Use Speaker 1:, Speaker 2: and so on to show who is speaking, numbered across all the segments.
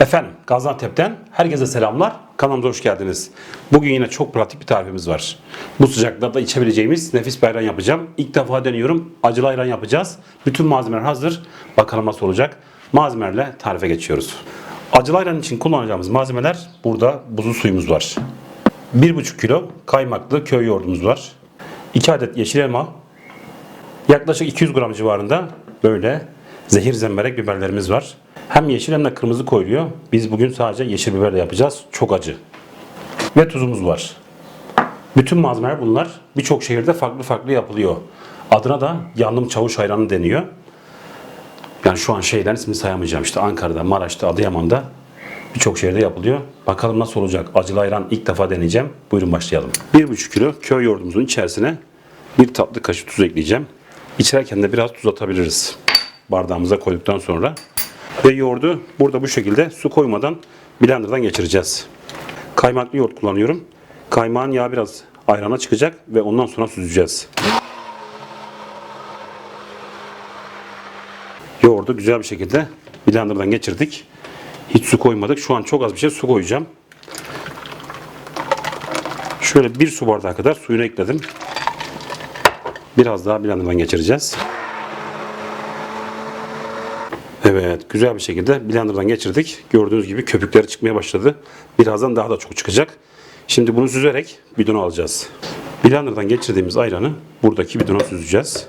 Speaker 1: Efendim Gaziantep'ten herkese selamlar. Kanalımıza hoş geldiniz. Bugün yine çok pratik bir tarifimiz var. Bu sıcaklarda içebileceğimiz nefis bir ayran yapacağım. İlk defa deniyorum. Acılı ayran yapacağız. Bütün malzemeler hazır. Bakalım nasıl olacak. Malzemelerle tarife geçiyoruz. Acılı ayran için kullanacağımız malzemeler burada buzlu suyumuz var. 1,5 kilo kaymaklı köy yoğurdumuz var. 2 adet yeşil elma, Yaklaşık 200 gram civarında böyle zehir zemberek biberlerimiz var. Hem yeşil hem de kırmızı koyuluyor. Biz bugün sadece yeşil biberle yapacağız. Çok acı. Ve tuzumuz var. Bütün malzemeler bunlar. Birçok şehirde farklı farklı yapılıyor. Adına da yandım çavuş ayranı deniyor. Yani şu an şeyden ismini sayamayacağım. İşte Ankara'da, Maraş'ta, Adıyaman'da birçok şehirde yapılıyor. Bakalım nasıl olacak. Acılı ayran ilk defa deneyeceğim. Buyurun başlayalım. 1,5 kilo köy yoğurdumuzun içerisine bir tatlı kaşık tuz ekleyeceğim. İçerken de biraz tuz atabiliriz. Bardağımıza koyduktan sonra. Ve yoğurdu burada bu şekilde su koymadan blenderdan geçireceğiz. Kaymaklı yoğurt kullanıyorum. Kaymağın yağı biraz ayrana çıkacak ve ondan sonra süzeceğiz. Yoğurdu güzel bir şekilde blenderdan geçirdik. Hiç su koymadık. Şu an çok az bir şey su koyacağım. Şöyle bir su bardağı kadar suyunu ekledim. Biraz daha blenderdan geçireceğiz. Evet, güzel bir şekilde blenderdan geçirdik. Gördüğünüz gibi köpükleri çıkmaya başladı. Birazdan daha da çok çıkacak. Şimdi bunu süzerek bidona alacağız. Blenderdan geçirdiğimiz ayranı buradaki bidona süzeceğiz.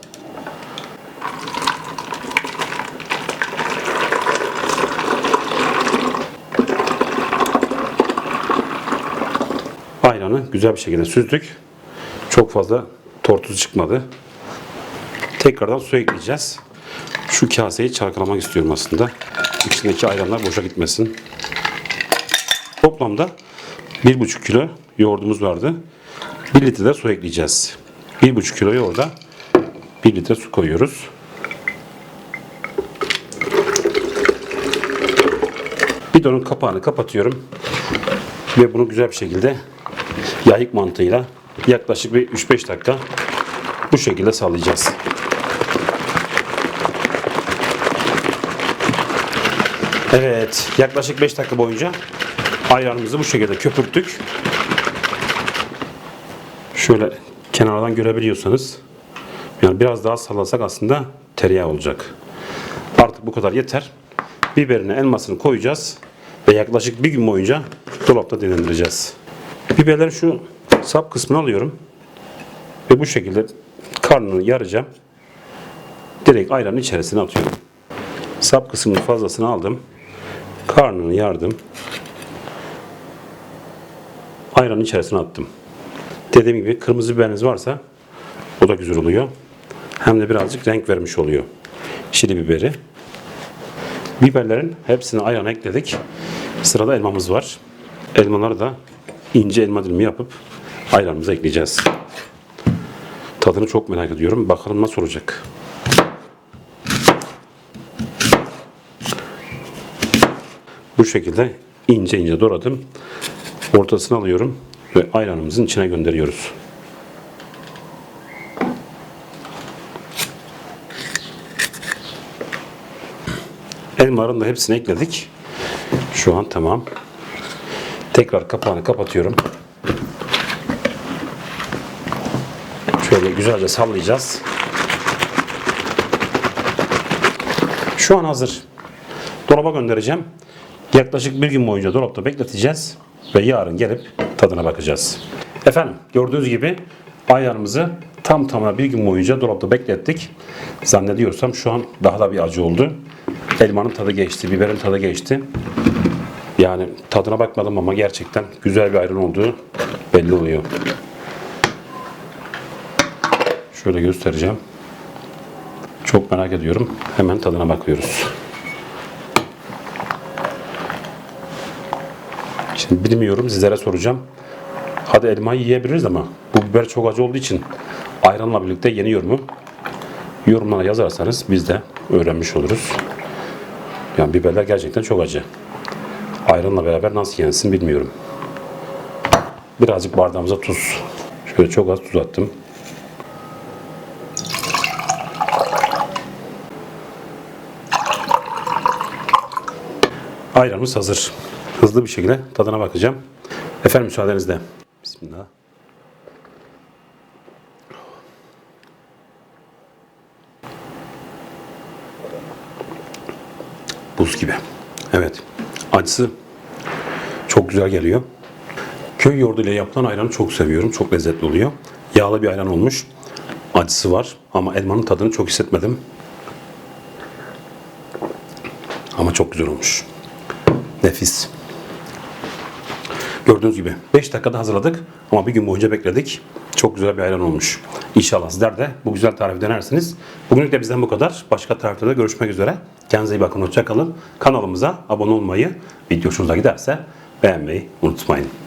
Speaker 1: Ayranı güzel bir şekilde süzdük. Çok fazla tortuzu çıkmadı. Tekrardan su ekleyeceğiz. Şu kaseyi çalkalamak istiyorum aslında. İçindeki ayranlar boşa gitmesin. Toplamda 1,5 kilo yoğurdumuz vardı. 1 litre de su ekleyeceğiz. 1,5 kilo yoğurda 1 litre su koyuyoruz. Bidonun kapağını kapatıyorum. Ve bunu güzel bir şekilde yayık mantığıyla yaklaşık bir 3-5 dakika bu şekilde sallayacağız. Evet, yaklaşık 5 dakika boyunca ayranımızı bu şekilde köpürttük. Şöyle kenardan görebiliyorsanız yani biraz daha sallasak aslında tereyağı olacak. Artık bu kadar yeter. Biberine elmasını koyacağız ve yaklaşık bir gün boyunca dolapta dinlendireceğiz. Biberlerin şu sap kısmını alıyorum ve bu şekilde karnını yaracağım. Direkt ayranın içerisine atıyorum. Sap kısmının fazlasını aldım. Karnını yardım. Ayranın içerisine attım. Dediğim gibi kırmızı biberiniz varsa o da güzel oluyor. Hem de birazcık renk vermiş oluyor. Şili biberi. Biberlerin hepsini ayran ekledik. Sırada elmamız var. Elmaları da ince elma dilimi yapıp ayranımıza ekleyeceğiz. Tadını çok merak ediyorum. Bakalım nasıl olacak. Bu şekilde ince ince doğradım. Ortasını alıyorum ve ayranımızın içine gönderiyoruz. Elmaların da hepsini ekledik. Şu an tamam. Tekrar kapağını kapatıyorum. Şöyle güzelce sallayacağız. Şu an hazır. Dolaba göndereceğim. Yaklaşık bir gün boyunca dolapta bekleteceğiz ve yarın gelip tadına bakacağız. Efendim gördüğünüz gibi ayarımızı tam tamına bir gün boyunca dolapta beklettik. Zannediyorsam şu an daha da bir acı oldu. Elmanın tadı geçti, biberin tadı geçti. Yani tadına bakmadım ama gerçekten güzel bir ayran olduğu belli oluyor. Şöyle göstereceğim. Çok merak ediyorum. Hemen tadına bakıyoruz. Bilmiyorum sizlere soracağım. Hadi elmayı yiyebiliriz ama bu biber çok acı olduğu için ayranla birlikte yeniyor mu? Yorumlara yazarsanız biz de öğrenmiş oluruz. Yani biberler gerçekten çok acı. Ayranla beraber nasıl yensin bilmiyorum. Birazcık bardağımıza tuz. Şöyle çok az tuz attım. Ayranımız hazır. Hızlı bir şekilde tadına bakacağım. Efendim müsaadenizle. Bismillah. Buz gibi. Evet. Acısı çok güzel geliyor. Köy yoğurdu ile yapılan ayranı çok seviyorum. Çok lezzetli oluyor. Yağlı bir ayran olmuş. Acısı var ama elmanın tadını çok hissetmedim. Ama çok güzel olmuş. Nefis. Gördüğünüz gibi 5 dakikada hazırladık ama bir gün boyunca bekledik. Çok güzel bir ayran olmuş. İnşallah sizler de bu güzel tarifi denersiniz. Bugünlük de bizden bu kadar. Başka tariflerde görüşmek üzere. Kendinize iyi bakın. Hoşçakalın. Kanalımıza abone olmayı, video hoşunuza giderse beğenmeyi unutmayın.